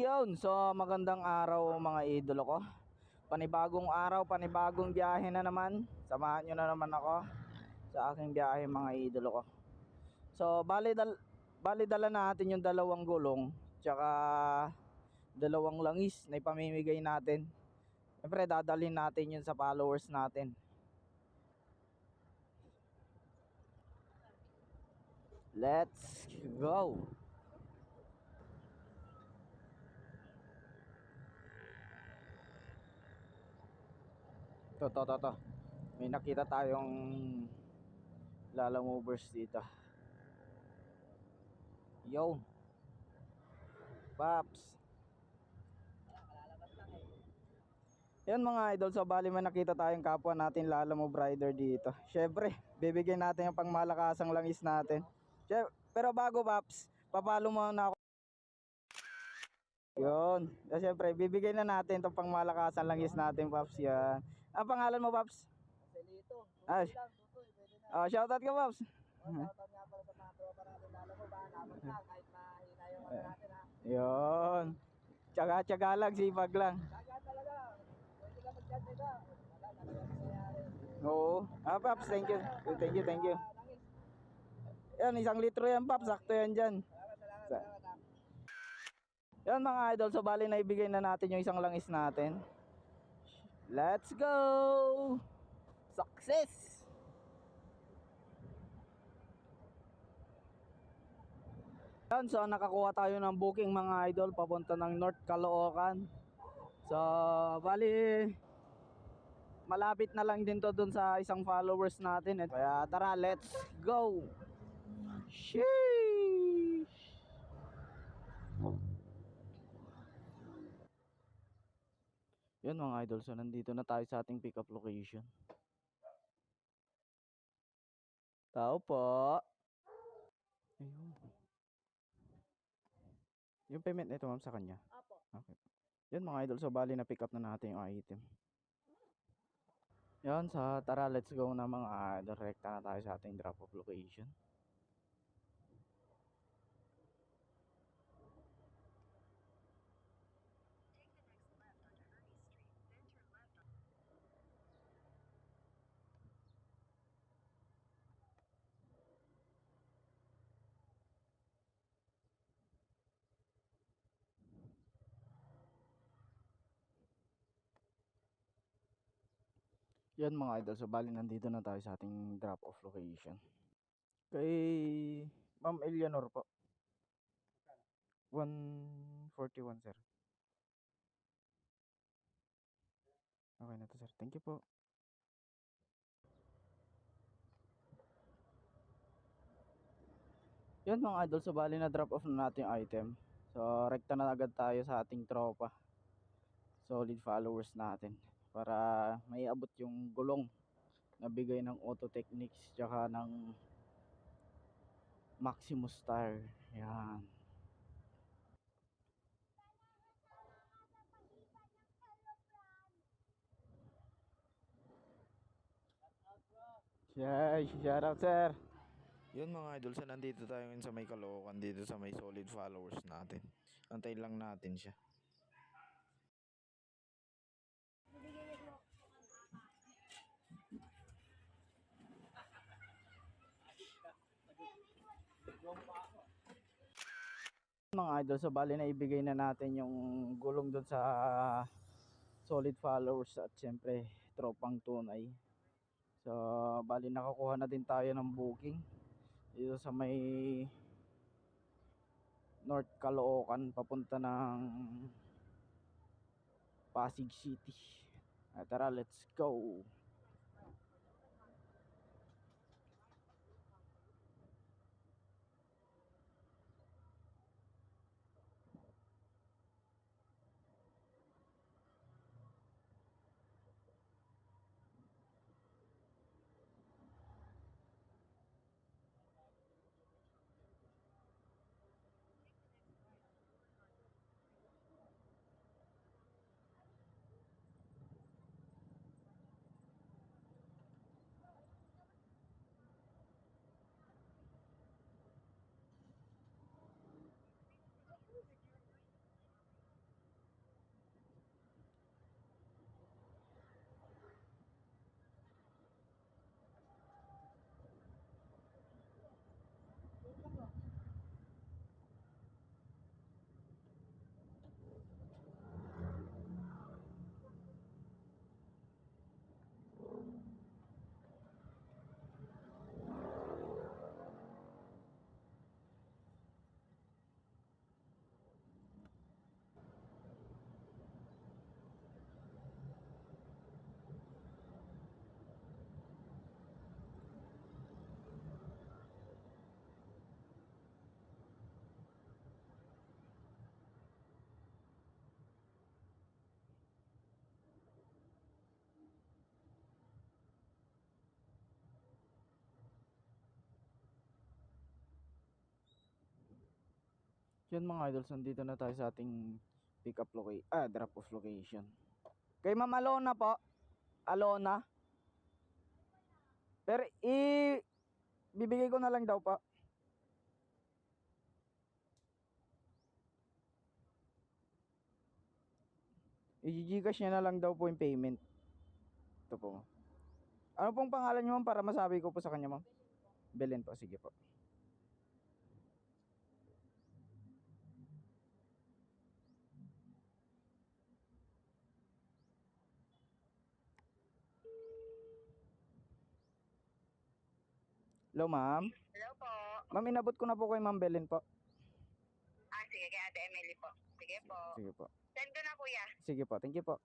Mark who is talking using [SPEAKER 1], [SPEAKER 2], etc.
[SPEAKER 1] Yun, so magandang araw mga idolo ko. Panibagong araw, panibagong biyahe na naman. Samahan nyo na naman ako sa aking biyahe mga idolo ko. So, bali, dal bali dala natin yung dalawang gulong, tsaka dalawang langis na ipamimigay natin. Siyempre, dadalhin natin yun sa followers natin. Let's go! To, to, to, to. May nakita tayong Lala Movers dito. Yo. Paps. Yan mga idol, so bali man nakita tayong kapwa natin Lala Rider dito. Syempre, bibigyan natin yung pangmalakasang langis natin. Syempre, pero bago Paps, papalo mo na ako. Yun. So, syempre, bibigyan na natin itong pangmalakasan langis natin, Paps. Yan. Ang pangalan mo, Paps?
[SPEAKER 2] Tutoy, pwede na.
[SPEAKER 1] Oh, shoutout ka, Paps.
[SPEAKER 2] Ano natin ha.
[SPEAKER 1] Yun. Tsaga-tsaga lang, sipag lang.
[SPEAKER 2] Daga talaga. Pwede ka mag-chat nila. Wala, talaga nangyayari.
[SPEAKER 1] Oo. Ah, Paps, thank you. Thank you, thank you.
[SPEAKER 2] Ah.
[SPEAKER 1] Yan, isang litro yan, Paps. Sakto yan dyan. Sa-. Yan mga idol, so bali na ibigay na natin yung isang langis natin. Let's go! Success! Yan, so nakakuha tayo ng booking mga idol papunta ng North Caloocan. So, bali malapit na lang din to dun sa isang followers natin. eh. Kaya tara, let's go! Sheesh! Yun mga idol, so nandito na tayo sa ating pickup location. Tao po. Ayun. Yung payment nito ma'am sa kanya.
[SPEAKER 2] Apo.
[SPEAKER 1] Okay. Yan mga idol, so bali na pick up na natin yung item. Yan, sa tara, let's go na mga idol. Direkta na tayo sa ating drop off location. Yan mga idol, so bali nandito na tayo sa ating drop off location. Kay Ma'am Eleanor po. 141 sir. Okay na to sir. Thank you po. Yan mga idol, so bali na drop off na natin yung item. So rekta na agad tayo sa ating tropa. Solid followers natin para may abot yung gulong na bigay ng Auto Techniques tsaka ng Maximus Tire. Yan. Yeah, shout out sir.
[SPEAKER 3] Yun mga idol, sa nandito tayo ngayon sa may Caloocan, dito sa may solid followers natin. Antayin lang natin siya.
[SPEAKER 1] Mga idol, so bali na ibigay na natin yung gulong doon sa solid followers at syempre tropang tunay. So bali nakakuha na din tayo ng booking dito sa may North Caloocan papunta ng Pasig City. Tara, let's go. Yun mga idols, nandito na tayo sa ating pick up location, ah, drop off location. Kay Ma'am Alona po. Alona. Pero i bibigay ko na lang daw po. I-gcash niya na lang daw po yung payment. Ito po. Ano pong pangalan niyo ma'am para masabi ko po sa kanya ma'am? Belen po, sige po. Hello ma'am.
[SPEAKER 4] Hello po.
[SPEAKER 1] Ma'am, inabot ko na po kay Ma'am Belen po.
[SPEAKER 4] Ah, sige, kay Ate Emily po. Sige po.
[SPEAKER 1] Sige po.
[SPEAKER 4] Send ko na, kuya.
[SPEAKER 1] Sige po, thank you po.